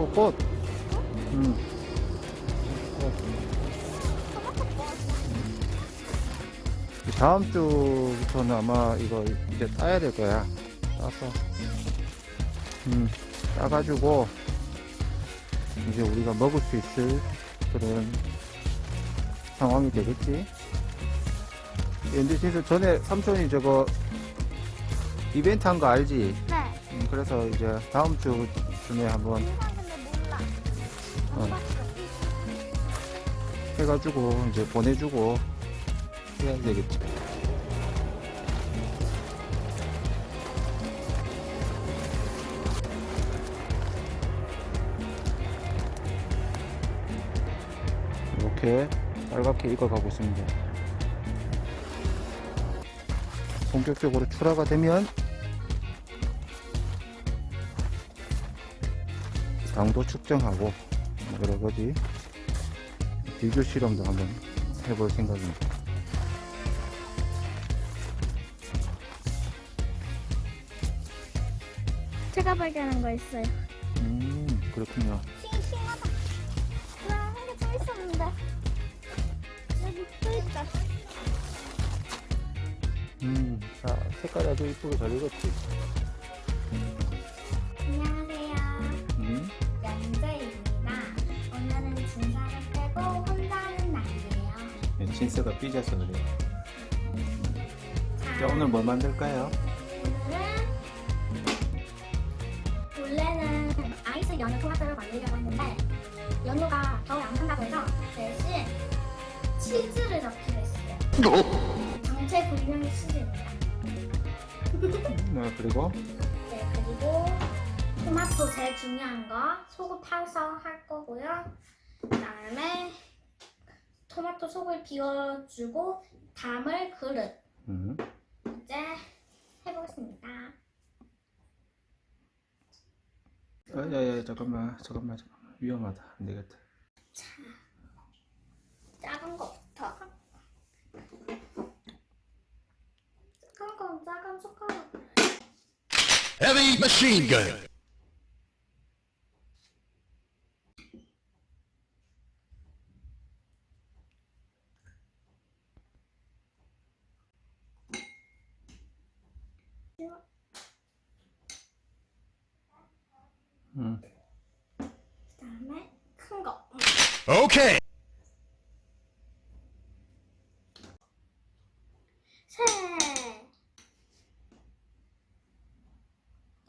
응? 꽃. 꽃. 다음 주부터는 아마 이거 이제 따야 될 거야. 따서. 음, 따가지고, 이제 우리가 먹을 수 있을 그런 상황이 되겠지. 근데 진짜 전에 삼촌이 저거 이벤트 한 거 알지? 네. 음, 그래서 이제 다음 주쯤에 한번. 어. 해가지고 이제 보내주고 해야 되겠지. 이렇게 빨갛게 익어가고 있습니다. 본격적으로 출하가 되면 당도 측정하고 여러 가지 비교 실험도 한번 해볼 생각입니다. 제가 발견한 거 있어요. 음, 그렇군요. 싱싱하다. 와, 한개 더 있었는데. 여기 또 있다. 음, 자, 색깔 아주 이쁘게 잘 익었지? 진스가 삐져서 그래요. 자, 자, 오늘 뭐 만들까요? 오늘은 원래는 아이스 연유 토마토를 만들려고 했는데 연유가 겨울 안 산다고 해서 대신 치즈를 넣기로 했어요. 정체 불명의 치즈입니다. 네, 그리고, 네, 그리고 토마토 제일 중요한 거 속을 파서 할 거고요. 그다음에 토마토 속을 비워주고 담을 그릇 음, 이제 해보겠습니다. 아, 야, 야, 잠깐만, 잠깐만, 잠깐만. 위험하다. 안 되겠다. 작은 거부터. 작은 건 작은 숟가락. Heavy machine gun. 음, 그다음에 큰 거. Okay. 새.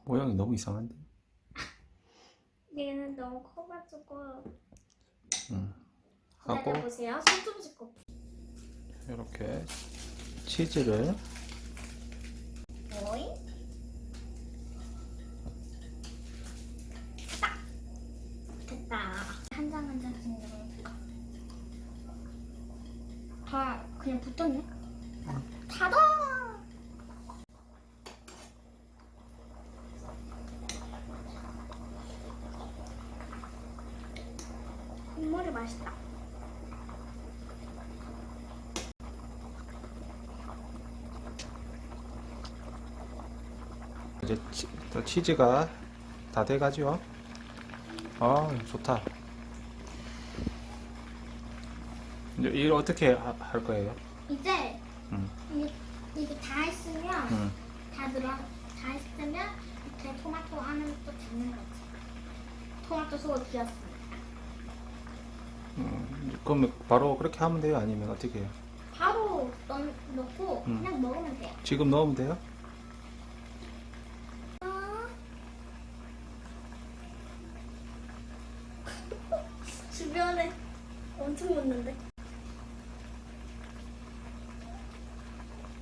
모양이 너무 이상한데? 얘는 너무 커가지고. 음, 하고, 보세요. 손좀 씻고. 이렇게 치즈를, 오이. 딱. 됐다. 한 장 한 장씩 넣을까? 다 그냥 붙었네. 닫아. 국물이 맛있다. 이제 치, 또 치즈가 다 돼가지고. 아, 좋다. 이제 이걸 어떻게 하- 할 거예요? 이제 음. 이게, 이게 다 했으면 음. 다 들어 다 했으면 이렇게 토마토 안을 또 담는 거지. 토마토 속을 비웠습니다. 음, 그럼 바로 그렇게 하면 돼요? 아니면 어떻게 해요? 바로 넣, 넣고 음. 그냥 먹으면 돼요. 지금 넣으면 돼요? 아. 주변에 엄청 묻는데.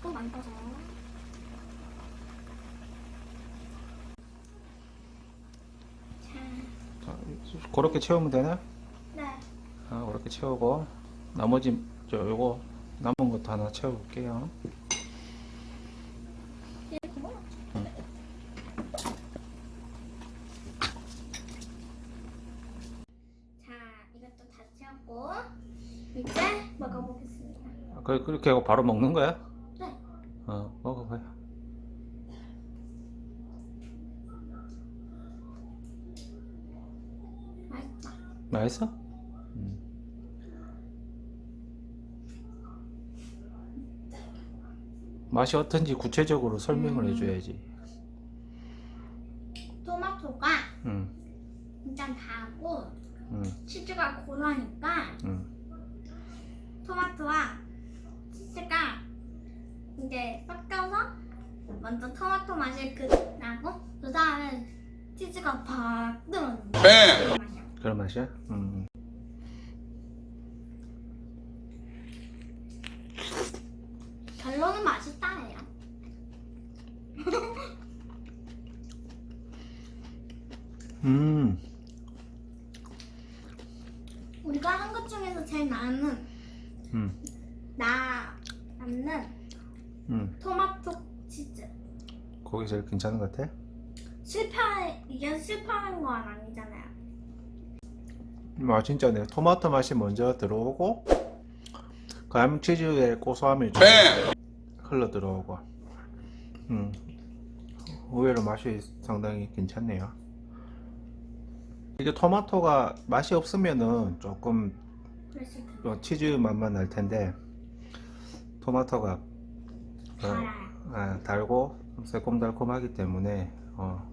또 많아서. 자, 자, 그렇게 채우면 되나? 네. 아, 그렇게 채우고 나머지 저 요거 남은 것도 하나 채워볼게요. 이렇게 먹어. 자, 이것도 다 채웠고 이제 먹어보겠습니다. 아, 그 그렇게 하고 바로 먹는 거야? 네. 어, 먹어봐요. 맛있어? 음. 맛이 어떤지 구체적으로 설명을 음. 해줘야지. 토마토가 음, 일단 달고 음, 치즈가 고라니까 음. 토마토와 치즈가 이제 섞여서 먼저 토마토 맛이 그 나고 그 다음에 치즈가 팍 들어오는! 맛이야. 그런 맛이야? 음. 결론은 맛있다예요. 음, 우리가 한 것 중에서 제일 나는 음, 나 남는 음. 토마토. 거기 제일 괜찮은 것 같아? 실패 이게 실패하는 건 아니잖아요. 아 진짜네. 토마토 맛이 먼저 들어오고, 그다음 치즈의 고소함이 좀 Bam! 흘러 들어오고, 음, 의외로 맛이 상당히 괜찮네요. 이게 토마토가 맛이 없으면은 조금 어, 치즈 맛만 날 텐데, 토마토가 어. 아, 달고 새콤달콤하기 때문에 어,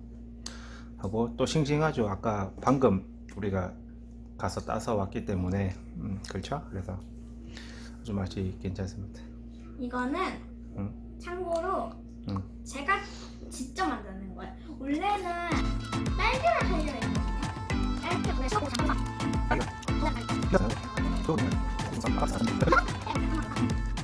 하고 또 싱싱하죠. 아까 방금 우리가 가서 따서 왔기 때문에 음, 그렇죠. 그래서 아주 맛이 괜찮습니다. 이거는 응. 참고